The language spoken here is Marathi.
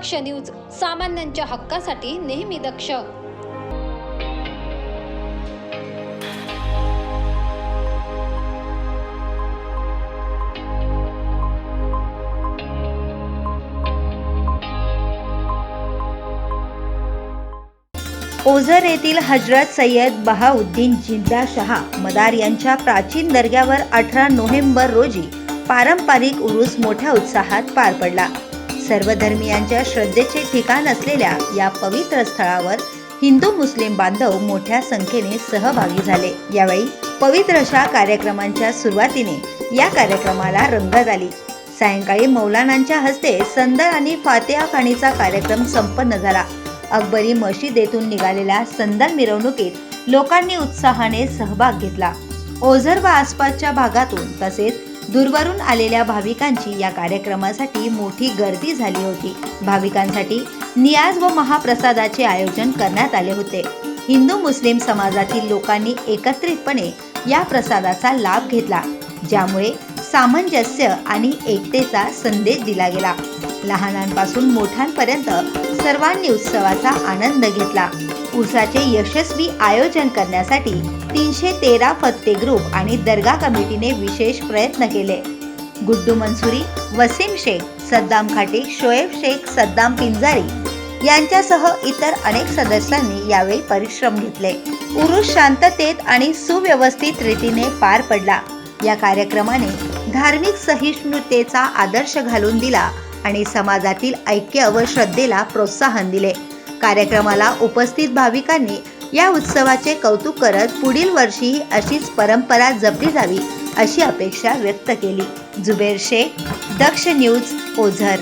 दक्ष न्यूज सामान्यांच्या हक्कासाठी नेहमी दक्ष. ओझर येथील हजरत सय्यद बहाउद्दीन जिंदा शहा मदार यांच्या प्राचीन दर्ग्यावर अठरा नोव्हेंबर रोजी पारंपरिक उरूस मोठ्या उत्साहात पार पडला. सर्व धर्मियांच्या श्रद्धेचे ठिकाण असलेल्या या पवित्र स्थळावर हिंदू मुस्लिम बांधव मोठ्या संख्येने सहभागी झाले. यावेळी पवित्र अशा कार्यक्रमांच्या सुरुवातीने या कार्यक्रमाला रंगत आली. सायंकाळी मौलानांच्या हस्ते संदर आणि फातेहा खाणीचा कार्यक्रम संपन्न झाला. अकबरी मशिदीतून निघालेल्या संदर मिरवणुकीत लोकांनी उत्साहाने सहभाग घेतला. ओझर व आसपासच्या भागातून तसेच दूरवरून आलेल्या भाविकांची या कार्यक्रमासाठी मोठी गर्दी झाली होती. भाविकांसाठी नियाज व महाप्रसादाचे आयोजन करण्यात आले होते. हिंदू मुस्लिम समाजातील लोकांनी एकत्रितपणे या प्रसादाचा लाभ घेतला ज्यामुळे सामंजस्य आणि एकतेचा संदेश दिला गेला. लहानांपासून मोठ्यांपर्यंत सर्वांनी उत्सवाचा आनंद घेतला. उर्साचे यशस्वी आयोजन करण्यासाठी तीनशे तेरा फत्ते ग्रुप आणि दर्गा कमिटीने विशेष प्रयत्न केले. गुड्डू मंसुरी वसीम शेख सद्दाम खाटे शोएब शेख सद्दाम पिंजारी यांच्यासह इतर अनेक सदस्यांनी यावेळी परिश्रम घेतले. उरुस शांततेत आणि सुव्यवस्थित रीतीने पार पडला. या कार्यक्रमाने धार्मिक सहिष्णुतेचा आदर्श घालून दिला आणि समाजातील ऐक्य व श्रद्धेला प्रोत्साहन दिले. कार्यक्रमाला उपस्थित भाविकांनी या उत्सवाचे कौतुक करत पुढील वर्षीही अशीच परंपरा जपली जावी अशी अपेक्षा व्यक्त केली. जुबेर शेख दक्ष न्यूज ओझर.